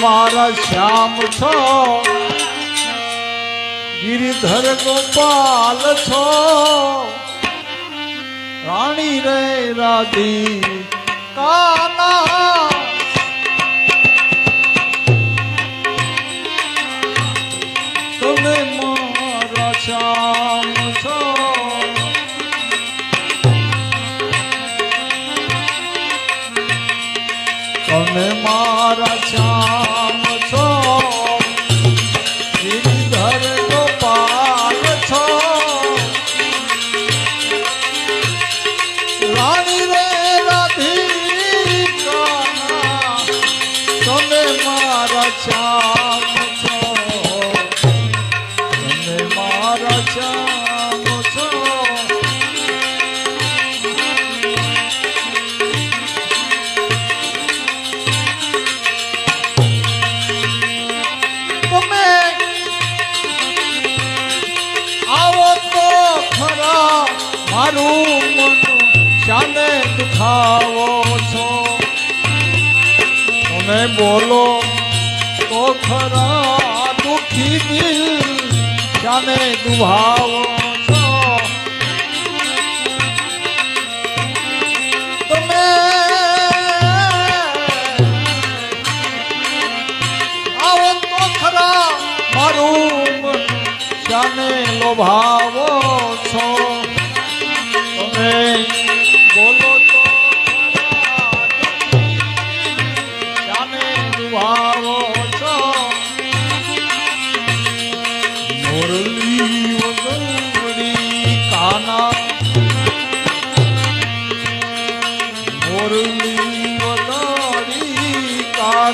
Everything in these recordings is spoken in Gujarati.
મારા શ્યામ છો. ગિરિધર ગોપાલ છો. રાણી રે રાધી કાના તમે મારા શ્યામ છો ગિરિધર ગોપાલ છો. રાણી રે રાધિકા તમે મારા શ્યામ મારું મન શાને દુખાવો છો? તમે બોલો તો ખરા દુખી દિલ શાને દુભાવો છો? તમે આવો તો ખરા મારું મન શાને લોભાવો છો? તમે બોલો તો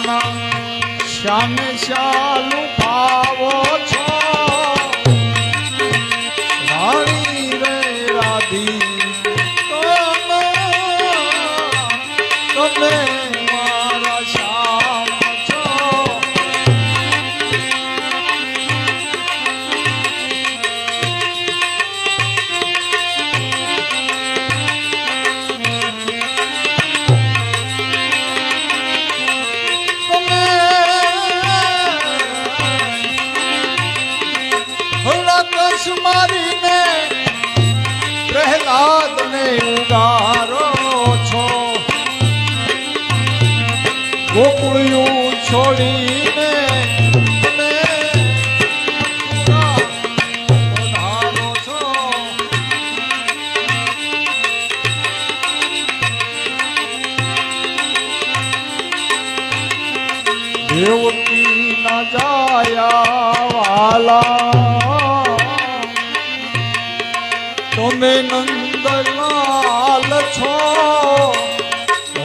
ખરા શાને દુભાવો દેવકી ન જાયા વાલા. તમે નંદલાલ છો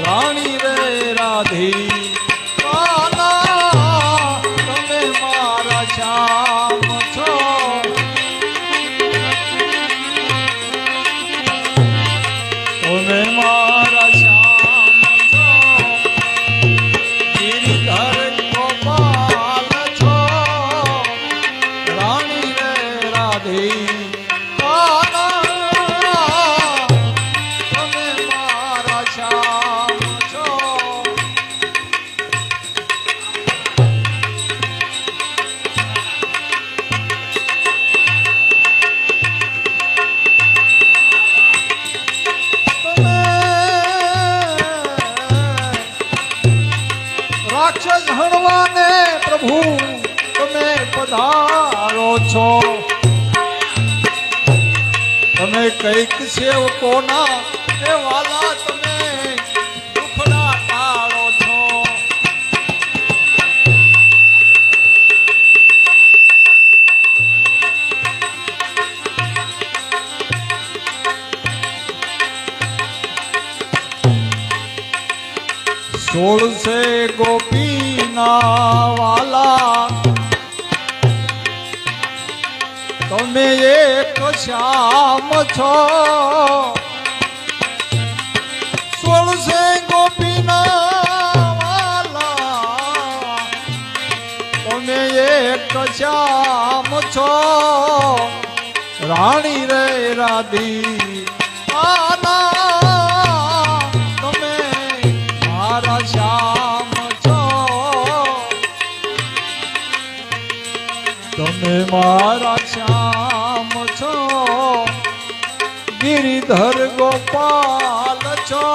રાણી રે રાધી. છો? તમે કંઈક સેવકોના એ વાલા તમે દુખડા ટાળો છો. ગોપીના વાલા તમે એક શ્યામ છો. સોળસે ગોપીના તમે એક શ્યામ છો. રાણી રે રાધી તમે મારા શ્યામ છો. ગિરિધર ગોપાલ છો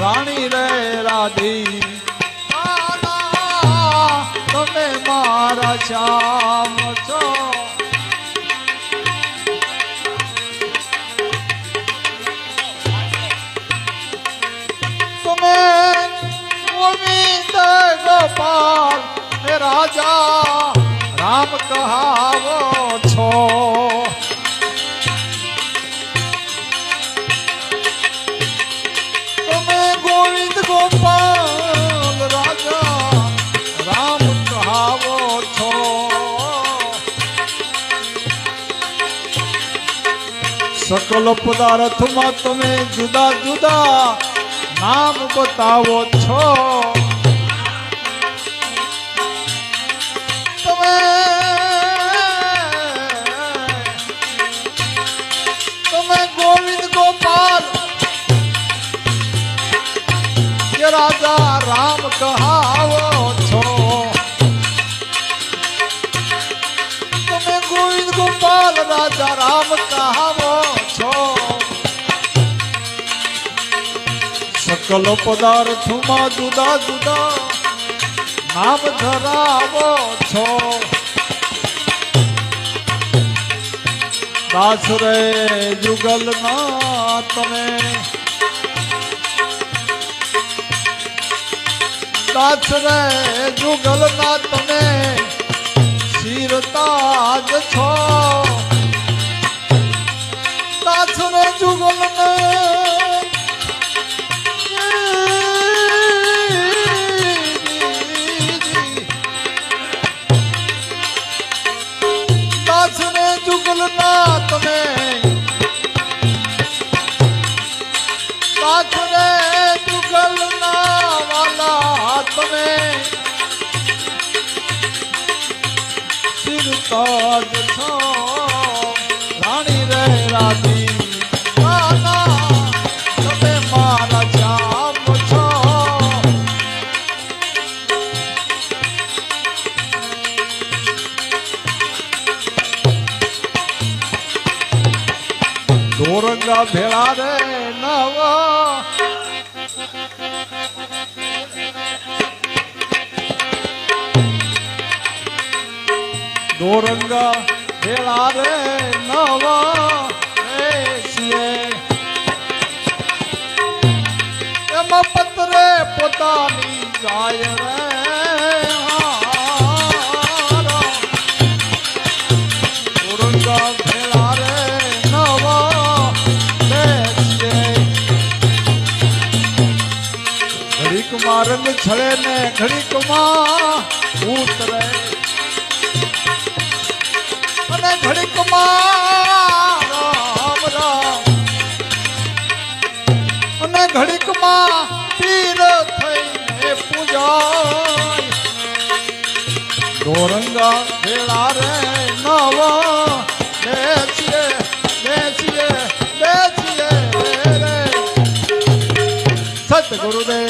રાણી રે રાધી તમે મારા શ્યામ છો તમે ગોવિંદ ગોપાલ રાજા રામ કહાવો છો સકલ પદાર્થમાં તમે જુદા જુદા નામ બતાવો છો રાજા રામ કહાવો છો તમે ગોવિંદ ગોપાલ રાજા રામ કહાવો સકલ પદાર્થમાં જુદા જુદા. નામ ધરાવો છો. દાસ રે જુગલ ના. તમે દાસ રે જુગલ ના તમે શિરતાજ છો. તમે દાસને જુગલના વાલા તમે શિરતાજ રાણી રે રાધી દોરંગા ભેળા રે નવા એમાં પત્રે પોતાની જાય રે. દોરંગા ભેળા રે નવા ઘડીકમાં રંગ છળે ને ઘડીકમાં ઉતરે. ઘડીકમાં રામ રામ. અને ઘડીકમાં પીર થઈને પૂજાય. દોરંગા ભેળા રે નવા. બેસીએ બેસીએ બેસીએ રે. સત ગુરુદેવ